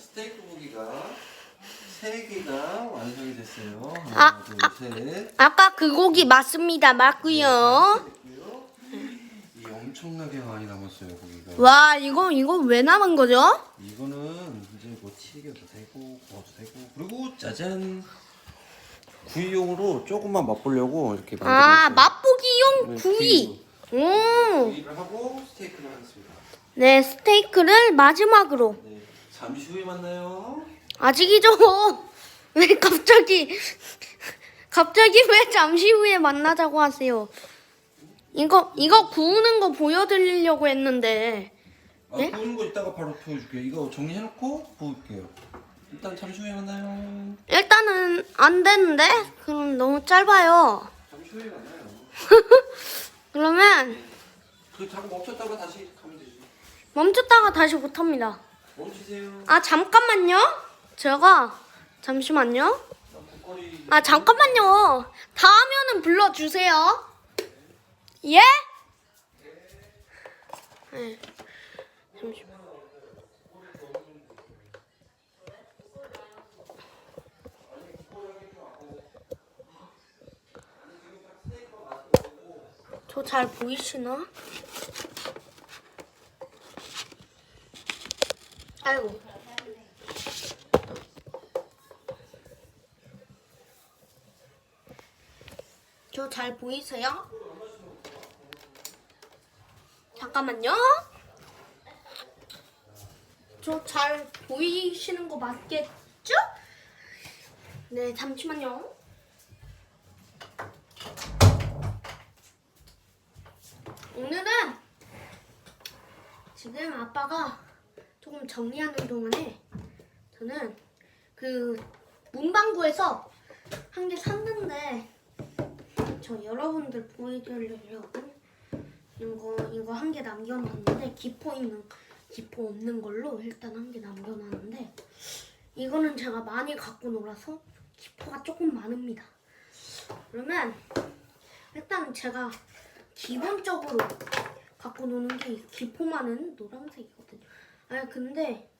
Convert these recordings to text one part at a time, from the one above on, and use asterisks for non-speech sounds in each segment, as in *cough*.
스테이크 고기가 세 개가 완성이 됐어요. 아, 하나, 둘, 셋. 아까 그 고기 맞습니다. 맞고요. 됐고요. 이 엄청나게 많이 남았어요 고기가. 와 이거 이거 왜 남은 거죠? 이거는 이제 뭐 튀겨도 되고 구워도 되고 그리고 짜잔 구이용으로 조금만 맛보려고 이렇게 만들었어요. 아 맛보기용 네, 구이. 오. 구이를 하고 스테이크를 하겠습니다. 네 스테이크를 마지막으로. 네, 잠시 후에 만나요. 아직이죠. *laughs* 왜 갑자기 갑자기 왜 잠시 후에 만나자고 하세요? 이거 이거 구우는 거 보여드리려고 했는데 아, 네? 구우는 거 이따가 바로 보여줄게요. 이거 정리해놓고 구울게요. 일단 잠시 후에 만나요. 일단은 안 되는데 그럼 너무 짧아요. 잠시 후에 만나요. *laughs* 그러면 그 잠깐 멈췄다가 다시 가면 되지. 멈췄다가 다시 못합니다. 멈추세요. 아 잠깐만요. 제가 잠시만요. 아 잠깐만요. 다 하면은 불러주세요. 예? 네. 잠시만. 저 잘 보이시나? 아이고. 저 잘 보이세요? 잠깐만요. 저 잘 보이시는 거 맞겠죠? 네, 잠시만요. 오늘은 지금 아빠가 정리하는 동안에 저는 그 문방구에서 한 개 샀는데 저 여러분들 보여드리려고 이거 이거 한 개 남겨놨는데 기포 있는 기포 없는 걸로 일단 한 개 남겨놨는데 이거는 제가 많이 갖고 놀아서 기포가 조금 많습니다. 그러면 일단 제가 기본적으로 갖고 노는 게 기포 많은 노란색이거든요. 아 근데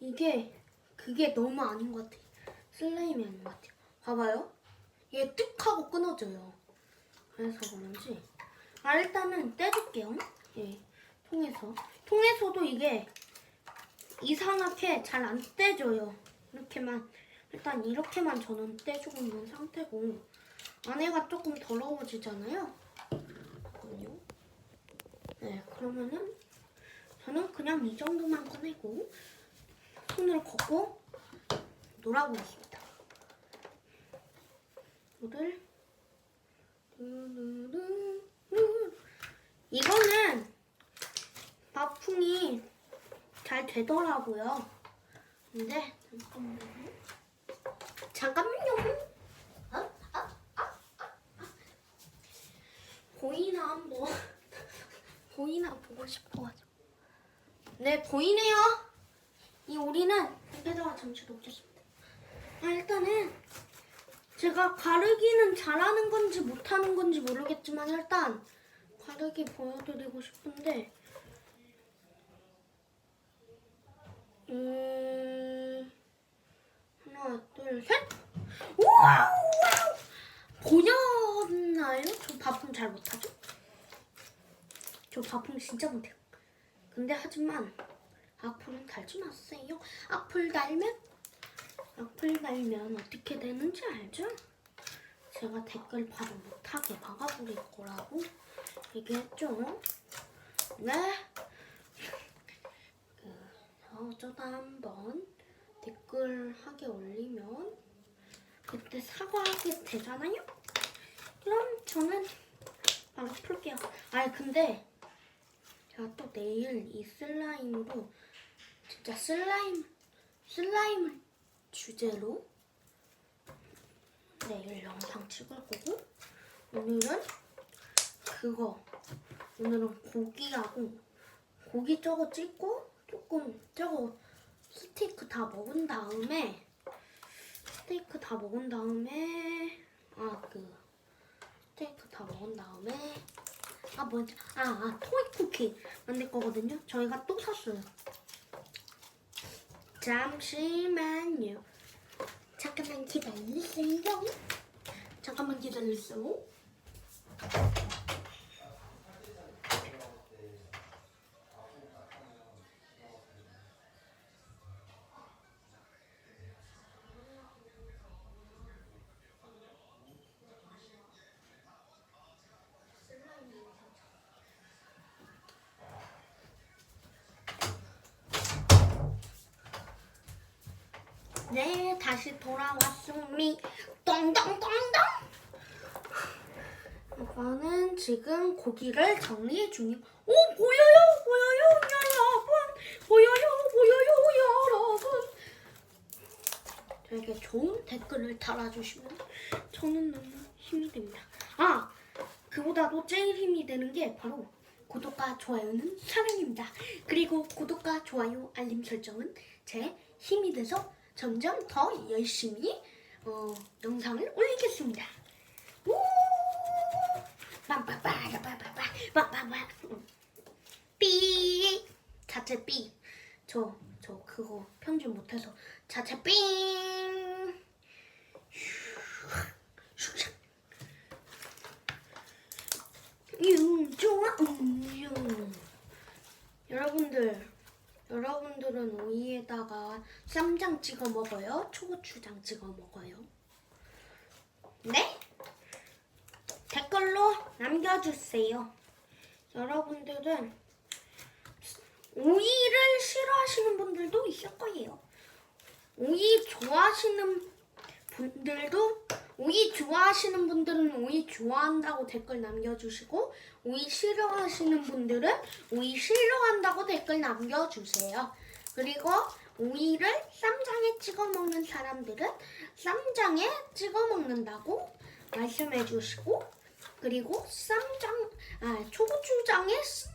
이게 그게 너무 아닌 것 같아요. 슬라임이 아닌 것 같아요. 봐봐요. 이게 뚝 하고 끊어져요. 그래서 그런지. 아, 일단은 떼줄게요. 예. 통에서. 통에서도 이게 이상하게 잘 안 떼져요. 이렇게만. 일단 이렇게만 저는 떼주고 있는 상태고. 안에가 조금 더러워지잖아요. 잠깐만요. 네, 그러면은 저는 그냥 이 정도만 꺼내고 손을 걷고 놀아보겠습니다. 물을 이거는 밥풍이 잘 되더라고요. 근데 잠깐만요. 잠깐만요. 아, 아, 아, 아, 아. 보이나 한번 *laughs* 보이나 보고 싶어가지고. 네 보이네요. 이 오리는 입에다가 잠시 놓겠습니다. 아, 일단은 제가 가르기는 잘하는 건지 못하는 건지 모르겠지만 일단 가르기 보여드리고 싶은데 음 하나 둘 셋 우와 우와 보였나요? 저 바풍 잘 못하죠? 저 바풍 진짜 못해요. 근데 하지만 악플은 달지 마세요. 악플 달면 악플 달면 어떻게 되는지 알죠? 제가 댓글 바로 못하게 막아버릴 거라고 얘기했죠. 네. *laughs* 그, 어쩌다 한번 댓글 하게 올리면 그때 사과하게 되잖아요? 그럼 저는 바로 풀게요. 아니 근데 제가 또 내일 이 슬라임으로 진짜 슬라임 슬라임을 주제로 내일 영상 찍을 거고 오늘은 그거 오늘은 고기하고 고기 저거 찍고 조금 저거 스테이크 다 먹은 다음에 스테이크 다 먹은 다음에 아 그 스테이크 다 먹은 다음에 아 뭐지 아, 아 토이 쿠키 만들 거거든요 저희가 또 샀어요 잠시만요. 잠깐만 기다리세요. 잠깐만 기다리세요. 네, 다시 돌아왔습니다. 똥똥똥똥. 이거는 지금 고기를 정리 중이고, 오 보여요, 보여요, 여러분, 보여요, 보여요, 여러분. 되게 좋은 댓글을 달아주시면 저는 너무 힘이 됩니다. 아, 그보다도 제일 힘이 되는 게 바로 구독과 좋아요는 사랑입니다. 그리고 구독과 좋아요, 알림 설정은 제 힘이 돼서 점점 더 열심히 어, 영상을 올리겠습니다. 우! 빰빠빠라빠빠빠빠빠빠 삐 자체 삐. 저, 저 그거 편집 못해서 자체 좋아 우유. 여러분들 여러분들은 오이에다가 쌈장 찍어 먹어요? 초고추장 찍어 먹어요? 네? 댓글로 남겨주세요. 여러분들은 오이를 싫어하시는 분들도 있을 거예요. 오이 좋아하시는 분들도 오이 좋아하시는 분들은 오이 좋아한다고 댓글 남겨주시고 오이 싫어하시는 분들은 오이 싫어한다고 댓글 남겨주세요. 그리고 오이를 쌈장에 찍어 먹는 사람들은 쌈장에 찍어 먹는다고 말씀해 주시고 그리고 쌈장 아 초고추장에 스-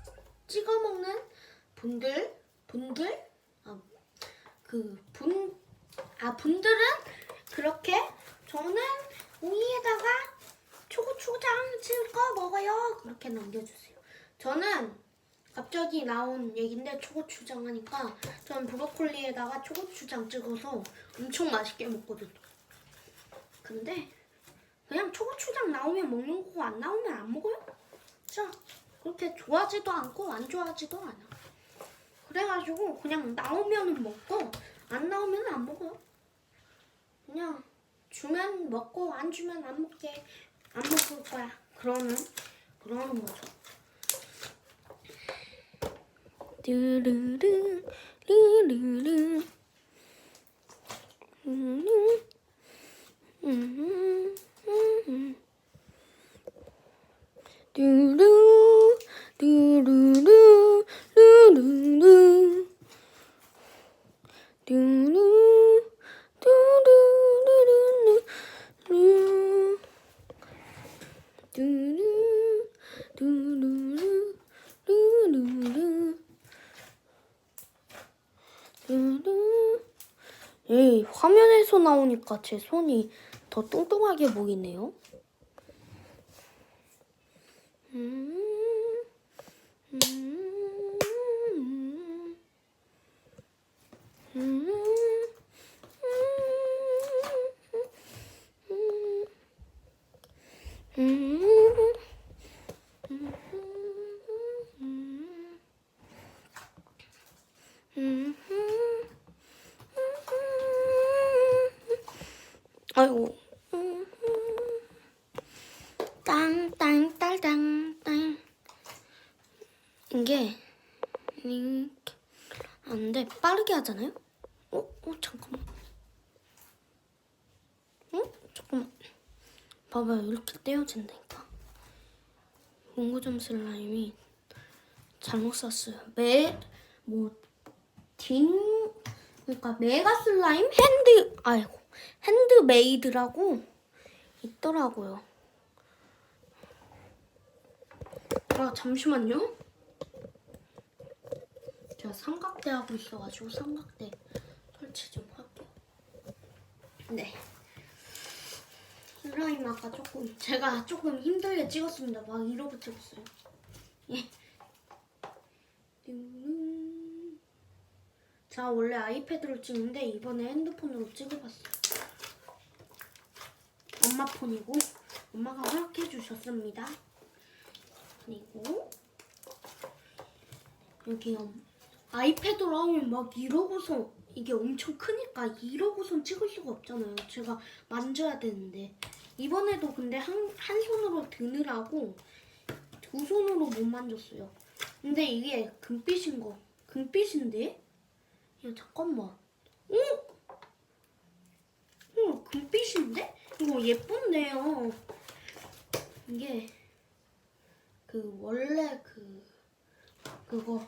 찍어 먹는 분들 분들 아, 그분아 분들은 그렇게 저는 오이에다가 초고추장 찍어 먹어요. 그렇게 남겨주세요. 저는 갑자기 나온 얘긴데 초고추장 하니까 저는 브로콜리에다가 초고추장 찍어서 엄청 맛있게 먹거든요. 근데 그냥 초고추장 나오면 먹는 거고 안 나오면 안 먹어요. 자 그렇게 좋아하지도 않고 안 좋아하지도 않아. 그래가지고 그냥 나오면은 먹고 안 나오면 안 먹어요. 그냥 주면 먹고 안 주면 안 먹게 안 먹을 거야. 그러는 그러는 거죠. 르르르 르르르 르르 음, 음. 뚜루 뚜루루 루루루 뚜루 뚜루루루루 루 뚜루 뚜루루 루루루 뚜루 에이 화면에서 나오니까 제 손이 더 뚱뚱하게 보이네요. 음, 음, 음, 음, 음, 음, 아이고. 땅땅딸땅땅 이게 이렇게 안돼 빠르게 하잖아요. 어, 어 잠깐만. 어, 잠깐만. 봐봐요 이렇게 떼어진다니까. 문구점 슬라임이 잘못 샀어요. 매뭐 딩 그러니까 메가 슬라임 핸드 아이고 핸드메이드라고 있더라고요. 아 잠시만요. 삼각대 하고 있어가지고 삼각대 설치 좀 할게요. 네. 슬라임 아까 조금 제가 조금 힘들게 찍었습니다. 막 이러고 찍었어요. 예. 뚜루, 자 원래 아이패드로 찍는데 이번에 핸드폰으로 찍어봤어요. 엄마 폰이고 엄마가 허락해 주셨습니다. 그리고 여기 엄- 아이패드로 하면 막 이러고서 이게 엄청 크니까 이러고선 찍을 수가 없잖아요. 제가 만져야 되는데 이번에도 근데 한, 한 손으로 드느라고 두 손으로 못 만졌어요. 근데 이게 금빛인 거 금빛인데? 야 잠깐만. 어? 어 금빛인데? 이거 예쁜데요. 이게 그 원래 그 그거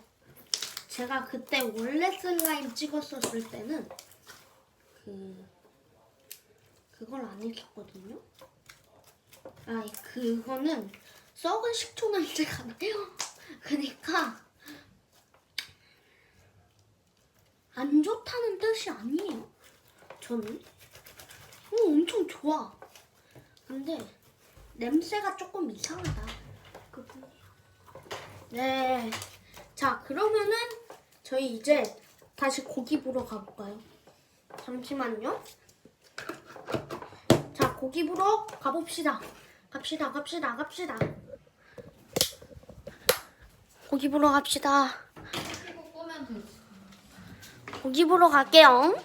제가 그때 원래 슬라임 찍었었을 때는 그 그걸 안 했었거든요. 아 그거는 썩은 식초 냄새가 나요. 그러니까 안 좋다는 뜻이 아니에요. 저는 어, 엄청 좋아. 근데 냄새가 조금 이상하다. 그뿐이야. 네. 자 그러면은 저희 이제 다시 고기 보러 가볼까요? 잠시만요. 자 고기 보러 가봅시다. 갑시다 갑시다 갑시다. 고기 보러 갑시다. 고기 보러 갈게요.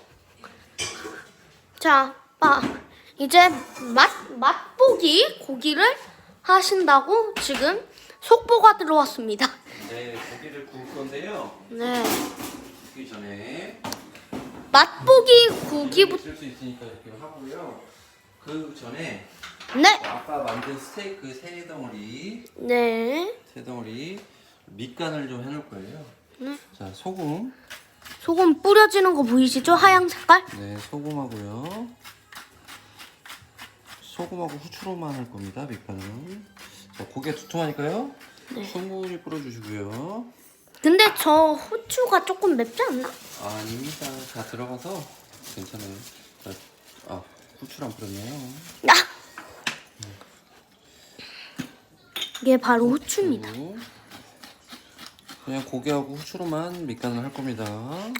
자, 아, 이제 맛 맛보기 고기를 하신다고 지금 속보가 들어왔습니다. 네, 고기를 구울 건데요. 네, 구기 전에 맛보기 고기부터 쓸수 있으니까 이렇게 하고요. 그 전에 네, 아까 만든 스테이크 세 덩어리, 네, 세 덩어리 밑간을 좀 해놓을 거예요. 네. 자, 소금. 소금 뿌려지는 거 보이시죠? 하얀 색깔? 네, 소금하고요. 소금하고 후추로만 할 겁니다. 밑간은. 자, 고기가 두툼하니까요. 네. 충분히 뿌려주시고요. 근데 저 후추가 조금 맵지 않나? 아닙니다. 다 들어가서 괜찮아요. 자, 아, 후추를 안 뿌렸네요. 아! 이게 바로 후추입니다. 그리고 그냥 고기하고 후추로만 밑간을 할 겁니다.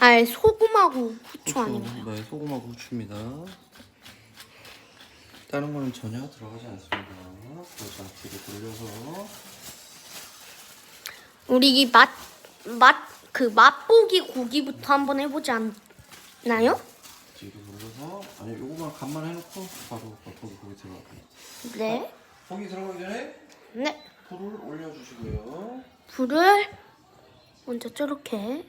아, 소금하고 후추 아니면 네, 소금하고 후추입니다. 다른 거는 전혀 들어가지 않습니다. 그래서 뒤로 돌려서 우리 이 맛, 맛, 그 맛보기 고기부터 한번 해보지 않나요? 뒤로 돌려서 아니 요거만 간만 해놓고 바로 거기 고기 들어가요. 네. 고기 들어가기 전에 네. 불을 올려주시고요. 불을 먼저 저렇게.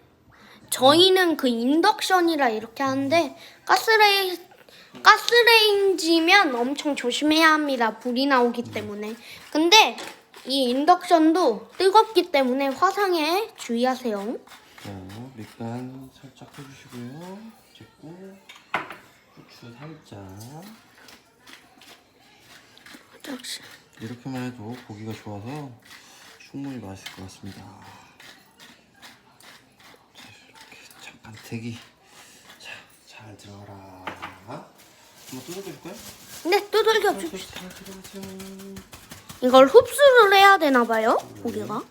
저희는 그 인덕션이라 이렇게 하는데 가스레이 가스레인지면 엄청 조심해야 합니다. 불이 나오기 때문에. 근데 이 인덕션도 뜨겁기 때문에 화상에 주의하세요. 자, 밑간 살짝 해주시고요. 찍고 후추 살짝. 역시. 이렇게만 해도 고기가 좋아서 충분히 맛있을 것 같습니다. 자, 이렇게 잠깐 대기. 자, 잘 들어가라. 한번 뜯어줄까요? 네, 두들겨 줍시다. 잘 들어가세요. 이걸 흡수를 해야 되나 봐요. 고기가.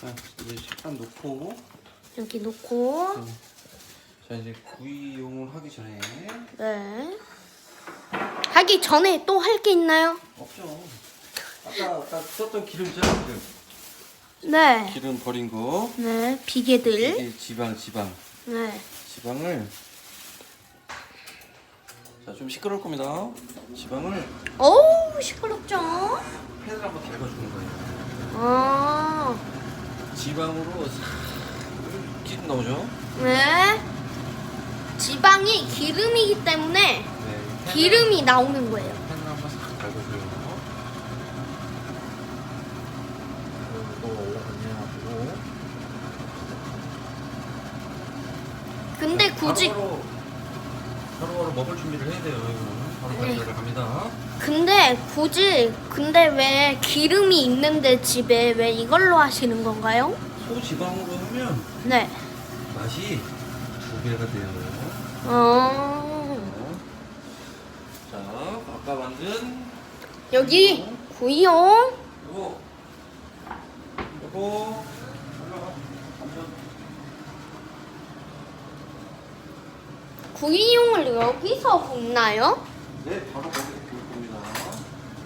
자, 이제 잠깐 놓고. 여기 놓고. 자, 이제 구이용을 하기 전에 네. 하기 전에 또 할 게 있나요? 없죠. 아까 아까 썼던 기름 있잖아요. 기름. 네. 기름 버린 거. 네, 비계들. 이게 지방, 지방. 네. 지방을 자 좀 시끄러울 겁니다. 지방을 어우, 시끄럽죠? 팬을 한번 달궈주는 거예요. 아, 지방으로 싹 기름 나오죠? 네. 지방이 기름이기 때문에 네. 팬을- 기름이 나오는 거예요. 팬을 한번 싹 달궈줘요. 이거 올라갔냐 보고. 근데 굳이, 바로바로 바로바로 먹을 준비를 해야 돼요. 이거 네. 바로 들어갑니다. 근데 굳이, 근데 왜 기름이 있는데 집에 왜 이걸로 하시는 건가요? 소지방으로 하면 네. 맛이 두 배가 돼요. 어, 자, 아까 만든 여기. 요거 요거 올라가. 완전. 구이용을 여기서 굽나요? 네, 바로 거기서 구울 겁니다.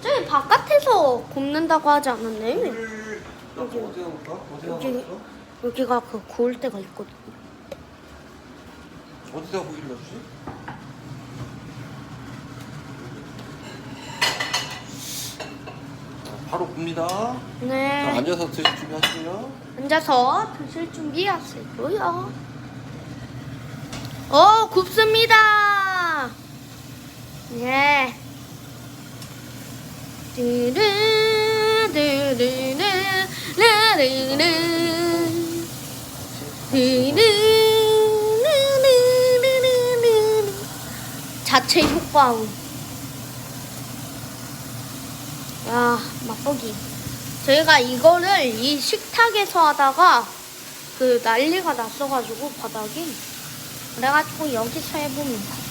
저기 바깥에서 굽는다고 하지 않았나요? 불을 여기. 어디 넣을까? 어디 여기. 여기가 그 구울 때가 있거든요. 어디다 고기를 넣지? 바로 굽니다. 자, 네. 앉아서 드실 준비하시고요. 앉아서 드실 준비하시고요. 오, 굽습니다. 드르르르르르 자체 효과음. 야, 맛보기. 저희가 이거를 이 식탁에서 하다가 그 난리가 났어가지고 바닥이 그래가지고 여기서 해봅니다.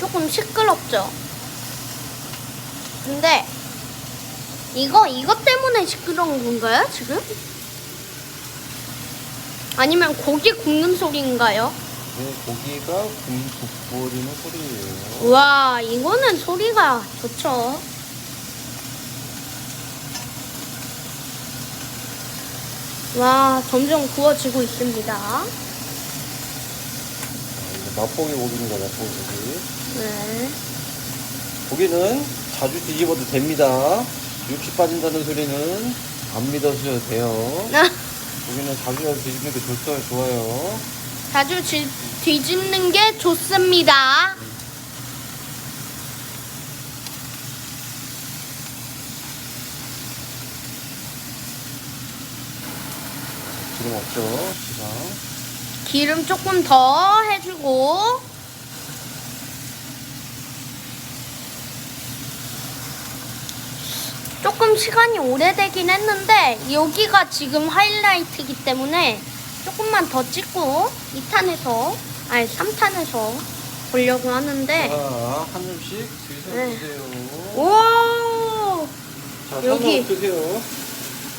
조금 시끄럽죠? 근데 이거 이것 때문에 시끄러운 건가요 지금? 아니면 고기 굽는 소리인가요? 네, 고기가 굽, 굽어지는 소리예요. 우와 이거는 소리가 좋죠 와 점점 구워지고 있습니다 맛보기 고기입니다, 맛보기 고기. 네 고기는 자주 뒤집어도 됩니다. 육수 빠진다는 소리는 안 믿어주셔도 돼요. 고기는 자주 자주 뒤집는 게 좋아요, 좋아요. 자주 지- 뒤집는 게 좋습니다 기름 없죠, 지금. 기름 조금 더 해주고 조금 시간이 오래되긴 했는데 여기가 지금 하이라이트이기 때문에 조금만 더 찍고 2탄에서 아니 3탄에서 보려고 하는데 자, 한 점씩 드셔 네. 오! 자, 여기. 여기 드세요.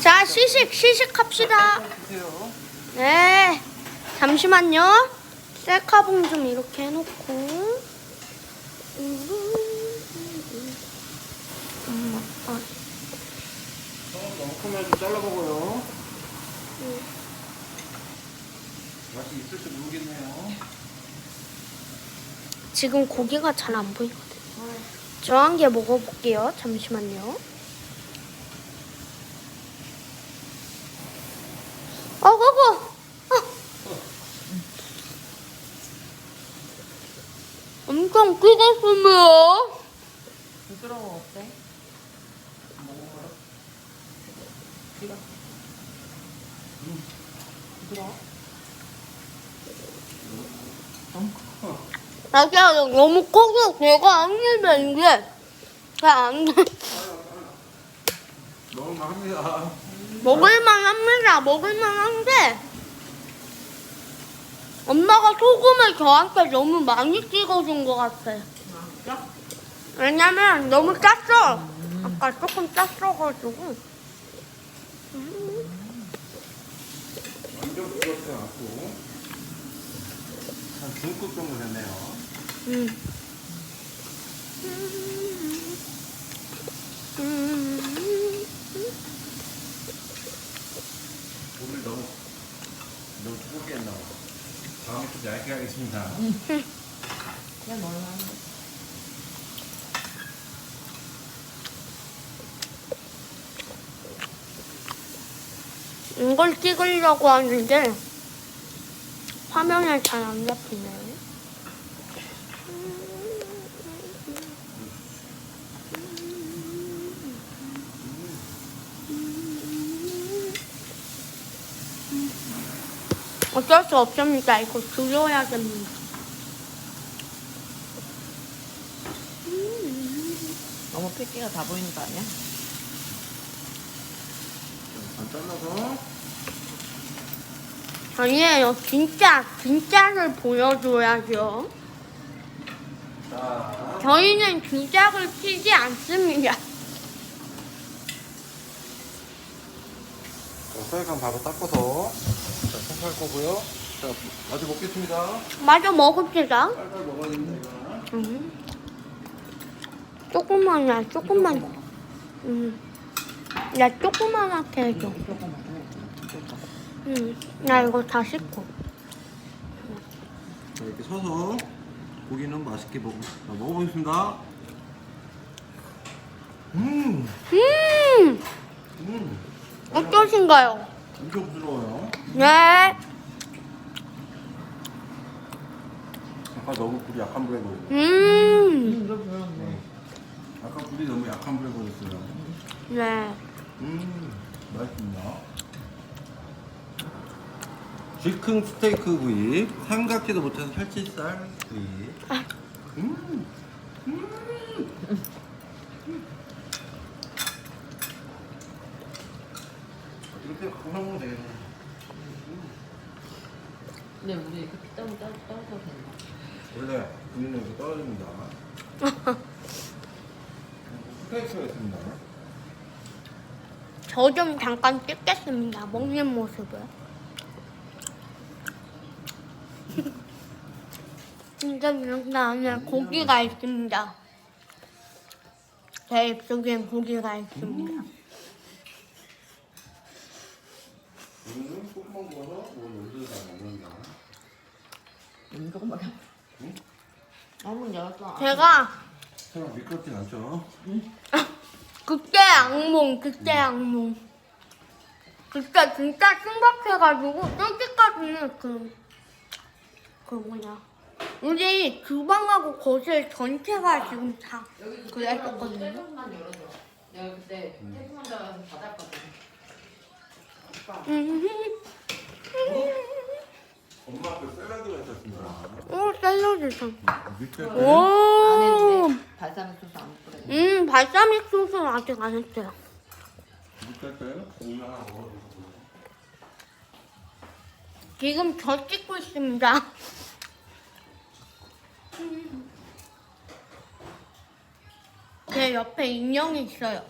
자 시식 시식합시다 드세요. 네 잠시만요. 셀카봉 좀 이렇게 해놓고. 엄마 아, 너무 크면 좀 잘라 먹어요. 맛이 있을지 모르겠네요. 지금 고기가 잘 안 보이거든요. 저한 개 먹어볼게요. 잠시만요. 어 그거 엄청 뜨겁습니다 부드러워 어때? 아, 그냥 너무 커서 내가 안 입에 이게 잘안 너무 합니다. 먹을만 합니다. 먹을만 한데 엄마가 소금을 저한테 너무 많이 찍어준 것 같아요. 왜냐면 너무 짰어. 아까 조금 짰어가지고. 완전 부럽지 않고 한 중급 정도 됐네요. 음. 음. 오늘 너무 너무 두껍게 했나 봐. 다음에 하겠습니다. 그냥 거 이걸 찍으려고 하는데 화면에 잘 안 잡히네. 어쩔 수 없습니다. 이거 줄여야 됩니다. 너무 핏기가 다 보이는 거 아니야? 반 잘라서 아니에요. 진짜, 진짜를 보여줘야죠. 자 저희는 주작을 치지 않습니다. 쌀감 바로 닦아서 할 거고요. 자, 마저 먹겠습니다. 마저 먹읍시다. 빨빨 먹어야 됩니다, 이거. 음. 조금만이야, 조금만. 음. 야, 조그만하게 해줘. 음. 나 이거 다 씻고. 자, 이렇게 서서 고기는 맛있게 먹, 자, 먹어보겠습니다. 음, 음! 음, 어떠신가요? 엄청 부드러워요. 네. 아까 너무 불이 약한 불에 구웠어요. 음. 이거 별로네. 아까 불이 너무 약한 불에 구웠어요. 네. 음, 맛있습니다. 쥐큰 스테이크 구이, 삼각지도 못해서 살치살 구이. 음, 음. 항상 먹으면 되겠네. 근데 우리 이렇게 피땀을 따, 따서 된다. 원래 구이는 이렇게 떨어집니다. 스테이크가 있습니다. 저 좀 잠깐 찍겠습니다. 먹는 모습을. *laughs* 진짜 이렇게 안에 고기가 있습니다. 제 입속엔 고기가 있습니다. 우리는 조금만 구워서 뭐 열두 안 먹는다. 음, 조금밖에 안 응? 아무 열었어. 제가 설마 미끄럽진 않죠? 그때 악몽, 그때 악몽. 그때 진짜 심각해가지고 여기까지는 그, 그 뭐냐. 우리 주방하고 거실 전체가 지금 다 그랬었거든요. 열어줘. 내가 그때 텔레폰 가서 받았거든. 음. 엄마 앞에 샐러드가 있었습니다. 오, 샐러드 참. 밑에 오. 안 했는데 발사믹 소스 안 뿌려. 음, 발사믹 소스는 아직 안 했어요. 밑에 때 고기 하나 먹어주세요. 지금 저 찍고 있습니다. 제 옆에 인형이 있어요.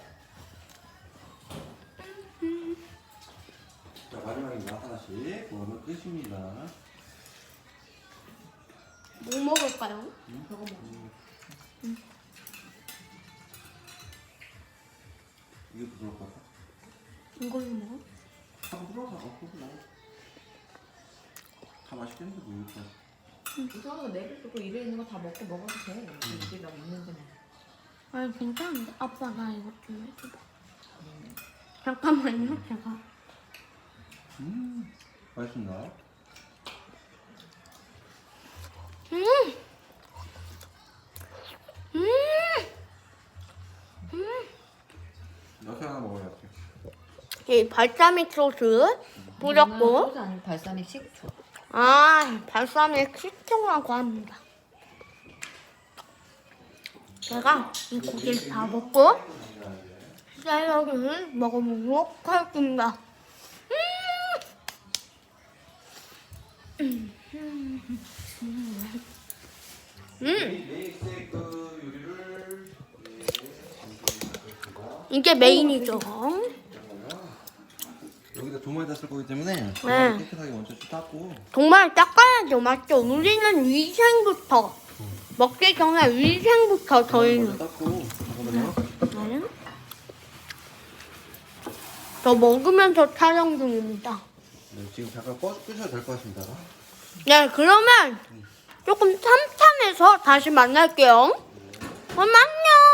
자 마지막입니다 하나씩 그거는 끝입니다. 뭐 먹을까요? 이게 부드러울 것 같아. 이걸로 먹어? 다 부드러워서 어, 먹어. 다 맛있겠는데 뭐 이렇게. 이상한 거 내비두고 이래 있는 거 다 먹고 먹어도 돼. 이게 막 있는데. 아니 괜찮은데? 아빠 나 이거 좀 해줘봐. 잠깐만요, 제가. 음 맛있습 니다. 음! 음! 여섯 하나 먹어야지. 이 발사믹 소스 뿌렸고, 소스 아니고 발사믹 식초. 아, 발사믹 식초라고 합니다. 제가 이 고기를 다 먹고, 샐러드를 먹어보도록 하겠습니다. 음! 메 요리를 이게 메인이죠. 여기다 두 마리 다쓸 거기 때문에 네. 깨끗하게 먼저 닦고 정말 닦아야죠, 맞죠? 우리는 위생부터 먹기 전에 위생부터 저희는. 닦고 잠깐만요. 네. 저 먹으면서 촬영 중입니다. 네, 지금 잠깐 꺼 끄셔도 될 것 같습니다. 네, 그러면 조금 참참해서 다시 만날게요. 그럼 안녕!